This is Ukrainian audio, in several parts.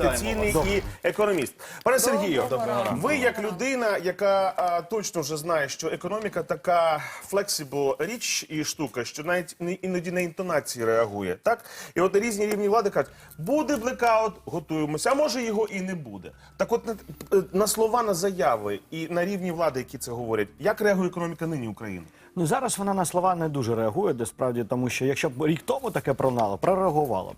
Інвестиційний і економіст. Пане Сергію, ви як людина, яка а, точно вже знає, що економіка така флексибл річ і штука, що навіть не- іноді на інтонації реагує. Так і от різні рівні влади кажуть, буде блекаут, готуємося, а може його і не буде. Так, от на, на слова, на заяви і на рівні влади, які це говорять, як реагує економіка нині України? Ну зараз вона на слова не дуже реагує, де справді, тому що якщо б рік тому таке пролунало, прореагувала б.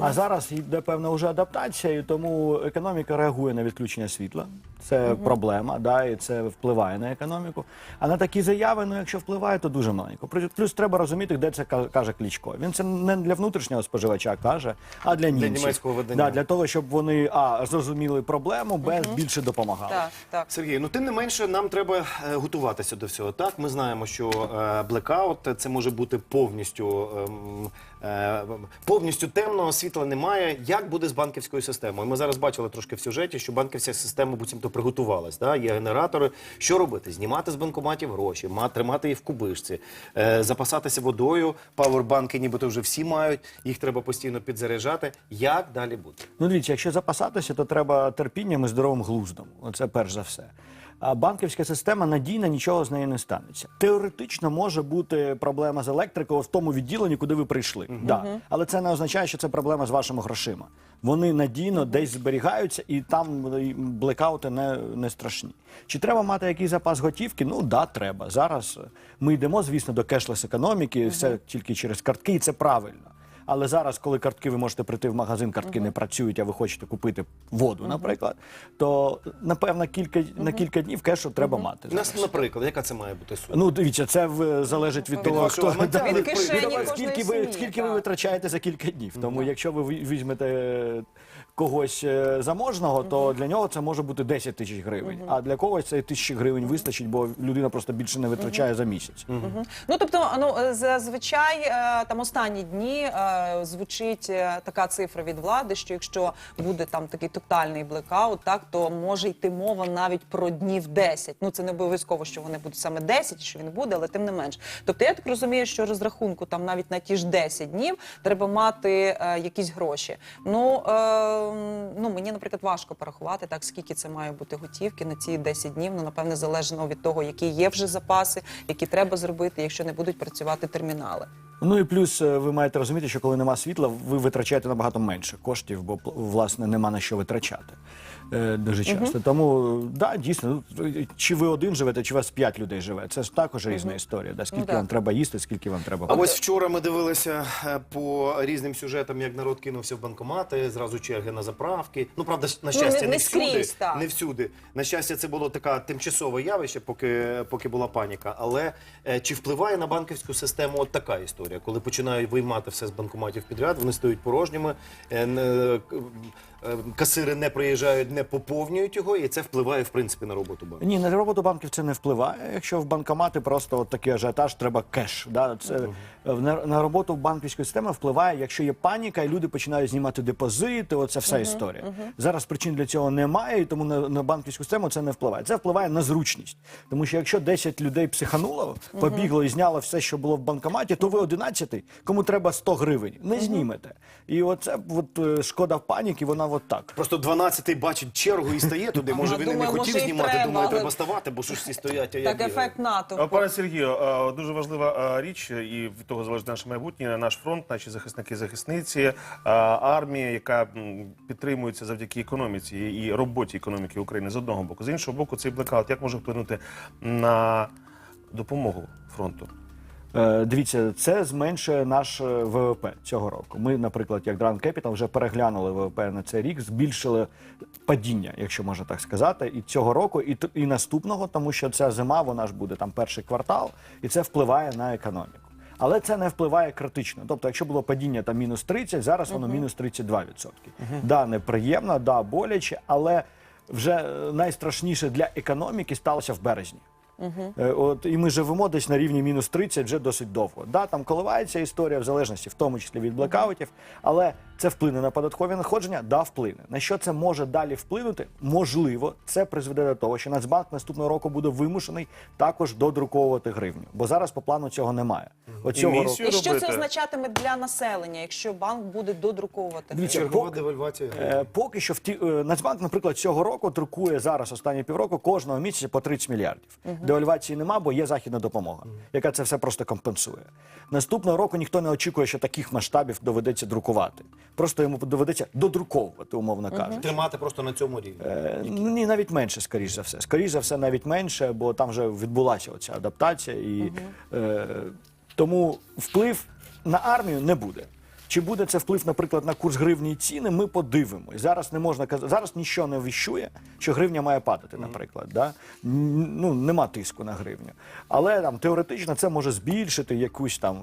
А зараз йде певна вже адаптація, і тому економіка реагує на відключення світла. Це проблема, да, і це впливає на економіку. А на такі заяви, ну якщо впливає, то дуже маленько. Плюс- Плюс треба розуміти, де це ка- каже Кличко. Він це не для внутрішнього споживача каже, а для німців. німецького видання. Да, для того, щоб вони а зрозуміли проблему, б більше допомагали. Так, так. Сергій, ну тим не менше, нам треба е, готуватися до всього. Так, ми знаємо, що е, блекаут це може бути повністю. ем, е, повністю темного світла немає. Як буде з банківською системою? Ми зараз бачили трошки в сюжеті, що банківська система буцімто приготувалась. Да? Є генератори. Що робити? Знімати з банкоматів гроші, ма- тримати їх в кубишці, е, запасатися водою. Павербанки, нібито вже всі мають. Їх треба постійно підзаряджати. Як далі буде? Ну, дивіться, якщо запасатися, то треба терпінням і здоровим глуздом. Оце перш за все. Банківська система надійна, нічого з нею не станеться. Теоретично може бути проблема з електрикою в тому відділенні, куди ви прийшли. Да. Але це не означає, що це проблема з вашими грошима. Вони надійно десь зберігаються, і там блекаути не, не страшні. Чи треба мати якийсь запас готівки? Ну да, треба. Зараз ми йдемо, звісно, до кешлес економіки, все тільки через картки, і це правильно. Але зараз, коли картки ви можете прийти в магазин, картки не працюють, а ви хочете купити воду, наприклад, то напевно кілька на кілька днів кешу треба мати. Нас, наприклад, яка це має бути сума? Ну дивіться, це в, залежить від того, хто гаманця, да, від кишені того, кожної скільки ви сім'ї, скільки ви так. витрачаєте за кілька днів. Тому якщо ви ві- візьмете когось е, заможного, то для нього це може бути 10 тисяч гривень. А для когось це тисячі гривень вистачить, бо людина просто більше не витрачає за місяць. Ну тобто, ну е, зазвичай е, там останні дні е, звучить е, така цифра від влади, що якщо буде там такий тотальний блекаут, так то може йти мова навіть про днів 10. Ну це не обов'язково, що вони будуть саме 10, що він буде, але тим не менш. Тобто я так розумію, що розрахунку там навіть на ті ж 10 днів треба мати е, якісь гроші. Ну, е, ну мені, наприклад, важко порахувати так, скільки це має бути готівки на ці 10 днів. Ну напевне, залежно від того, які є вже запаси, які треба зробити, якщо не будуть працювати термінали. Ну і плюс е, ви маєте розуміти, що коли нема світла, ви витрачаєте набагато менше коштів, бо пл- власне нема на що витрачати. Е, Дуже часто. Тому да, дійсно, ну, чи ви один живете, чи у вас п'ять людей живе. Це ж також різна історія. Да? Скільки Ну, так. вам треба їсти, скільки вам треба А ось вчора ми дивилися е, по різним сюжетам, як народ кинувся в банкомати, зразу черги на заправки. Ну правда, на щастя, не- не, не всюди, скрізь, так. не всюди. На щастя, це було таке тимчасове явище, поки, поки була паніка. Але е, чи впливає на банківську систему от така історія, коли починають виймати все з банкоматів підряд, вони стають порожніми, е, касири не приїжджають, не поповнюють його, і це впливає в принципі на роботу банку. Ні, на роботу банків це не впливає. Якщо в банкомати просто от такий ажіотаж, треба кеш. Да? Це, е, на, на роботу банківської системи впливає, якщо є паніка, і люди починають знімати депозити, оце вся історія. Зараз причин для цього немає, і тому на, на банківську систему це не впливає. Це впливає на зручність. Тому що якщо 10 людей психануло, побігло і зняло все, що було в банкоматі, то ви 11, кому треба 100 гривень, не знімете. І оце от, е, шкода паніки, вона от так. Просто 12-й бачить чергу і стає туди. Може він і не думаю, хотів може, і знімати. треба, Думаю, але- треба ставати, бо що ж всі стоять. А я Так, бігаю. ефект А, НАТО. Пане Сергію, а, дуже важлива а, річ, і від того залежить наше майбутнє, наш фронт, наші захисники, захисниці, а, армія, яка м, підтримується завдяки економіці і роботі економіки України з одного боку. З іншого боку, цей блекаут як може вплинути на допомогу фронту? Е, Дивіться, це зменшує наш е, ВВП цього року. Ми, наприклад, як Grand Capital, вже переглянули ВВП на цей рік, збільшили падіння, якщо можна так сказати, і цього року, і, і наступного, тому що ця зима, вона ж буде там перший квартал, і це впливає на економіку. Але це не впливає критично. Тобто, якщо було падіння там мінус 30, зараз воно мінус 32%. Да, неприємно, да, боляче, але вже е, найстрашніше для економіки сталося в березні. Е, От і ми живемо десь на рівні мінус 30 вже досить довго. Да, там коливається історія в залежності, в тому числі від блекаутів, але Це вплине на податкові надходження? Да, вплине. На що це може далі вплинути? Можливо, це призведе до того, що Нацбанк наступного року буде вимушений також додруковувати гривню, бо зараз по плану цього немає. От цього року. І що це означатиме для населення, якщо банк буде додруковувати? Дивіться, гривню? Чергова поки- девальвація. Е, Поки що в ті е, Нацбанк, наприклад, цього року друкує зараз останні півроку кожного місяця по 30 мільярдів. Девальвації нема, бо є західна допомога, яка це все просто компенсує. Наступного року ніхто не очікує, що таких масштабів доведеться друкувати. Просто йому доведеться додруковувати, умовно кажучи. Тримати просто на цьому рівні. Е, Ну, ні, навіть менше, скоріш за все. Скоріш за все, навіть менше, бо там вже відбулася оця адаптація, і е, тому вплив на армію не буде. Чи буде це вплив, наприклад, на курс гривні і ціни? Ми подивимось. Зараз не можна казати. Зараз нічого не віщує, що гривня має падати, наприклад. Да? Ну нема тиску на гривню. Але там теоретично це може збільшити якусь там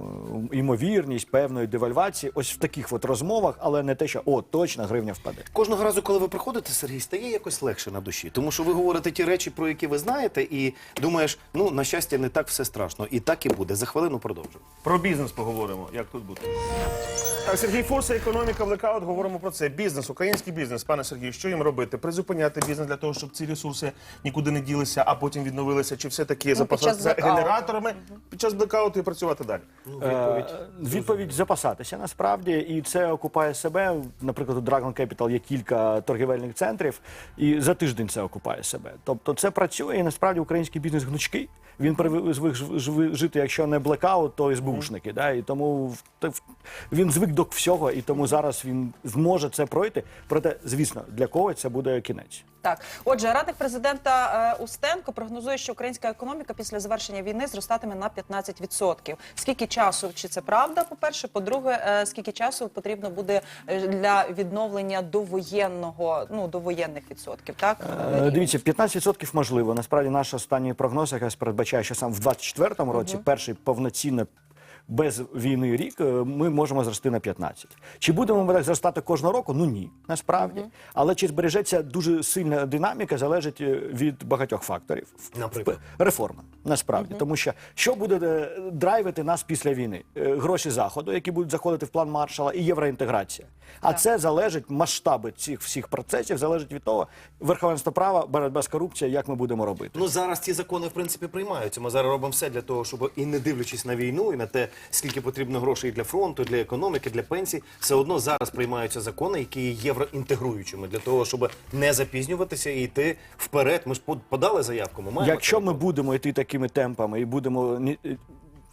ймовірність певної девальвації. Ось в таких от розмовах, але не те, що о, точно гривня впаде. Кожного разу, коли ви приходите, Сергій, стає якось легше на душі, тому що ви говорите ті речі, про які ви знаєте, і думаєш, ну на щастя, не так все страшно. І так і буде. За хвилину продовжимо. Про бізнес поговоримо, як тут бути. Так, Сергій Фурса, економіка, блекаут, говоримо про це. Бізнес, український бізнес. Пане Сергію, що їм робити? Призупиняти бізнес для того, щоб ці ресурси нікуди не ділися, а потім відновилися, чи все-таки запасатися блекауту. генераторами під час блекауту і працювати далі? Е, Відповідь запасатися насправді, і це окупає себе. Наприклад, у Dragon Capital є кілька торгівельних центрів, і за тиждень це окупає себе. Тобто це працює, і насправді український бізнес гнучкий. Він звик жити, якщо не блекаут, то СБУшники. Да? І тому він звик до всього, і тому зараз він зможе це пройти. Проте, звісно, для когось це буде кінець. Так, отже, радник президента е, Устенко прогнозує, що українська економіка після завершення війни зростатиме на 15%. Скільки часу чи це правда? По перше, по-друге, е, скільки часу потрібно буде е, для відновлення довоєнного, ну довоєнних відсотків? Так Дивіться, 15% можливо. Насправді наш останній прогноз якраз передбачає, що сам в 24-му році перший повноцінно без війни рік е, ми можемо зрости на 15. Чи будемо ми так зростати кожного року? Ну ні, насправді. Але чи збережеться дуже сильна динаміка, залежить е, від багатьох факторів. Наприклад? реформа. Насправді, тому що що буде е, драйвити нас після війни? Гроші заходу, які будуть заходити в план маршала, і євроінтеграція. А це залежить масштаби цих всіх процесів, залежить від того, верховенство права, боротьба з корупцією, як ми будемо робити. Ну зараз ці закони в принципі приймаються. Ми зараз робимо все для того, щоб і не дивлячись на війну, і на те, скільки потрібно грошей для фронту, для економіки, для пенсій, все одно зараз приймаються закони, які є євроінтегруючими для того, щоб не запізнюватися і йти вперед. Ми ж под- подали заявку. Ми маємо Якщо ми будемо йти такими темпами і будемо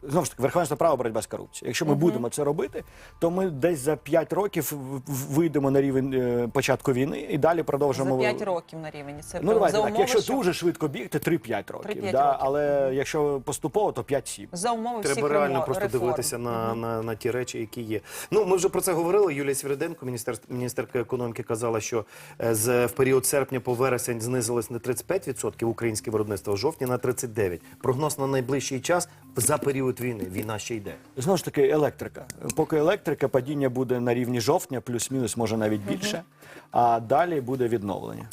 знову ж таки верховенство права, боротьба з корупцією. Якщо ми будемо це робити, то ми десь за 5 років вийдемо на рівень е, початку війни і далі продовжимо за 5 років на рівні. Це Ну давайте за так. умови, Якщо що- дуже швидко бігти, 3-5 років. 3-5 да? років. Але якщо поступово, то 5-7. за умови всіх Треба реально ремо- просто реформ. дивитися на, на, на ті речі, які є. Ну ми вже про це говорили. Юлія Свіриденко, міністерство міністерка економіки, казала, що е, з в період серпня по вересень знизилось на 35% українське виробництво, в жовтні на 39%. Прогноз на найближчий час за період війни. Війна ще йде. Знову ж таки, електрика. Поки електрика, падіння буде на рівні жовтня, плюс-мінус, може навіть більше. А далі буде відновлення.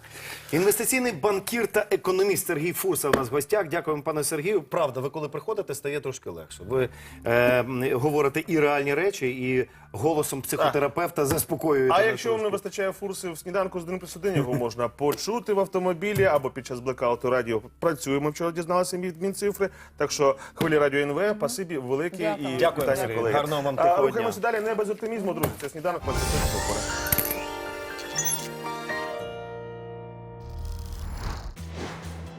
Інвестиційний банкір та економіст Сергій Фурса у нас в гостях. Дякуємо, пане Сергію. Правда, ви коли приходите, стає трошки легше. Ви е, говорите і реальні речі, і голосом психотерапевта заспокоюєте. А якщо вам не вистачає фурси в сніданку з 1 плюс 1, його можна почути в автомобілі або під час блекауту радіо. Працюємо вчора, дізналися від Мінцифри. Так що хвилі радіо НВ, пасибі велике Дякую. і вітання, Сергій. колеги. Гарного вам А, тихого Рухаємося далі, не без оптимізму, друзі. Це сніданок, ми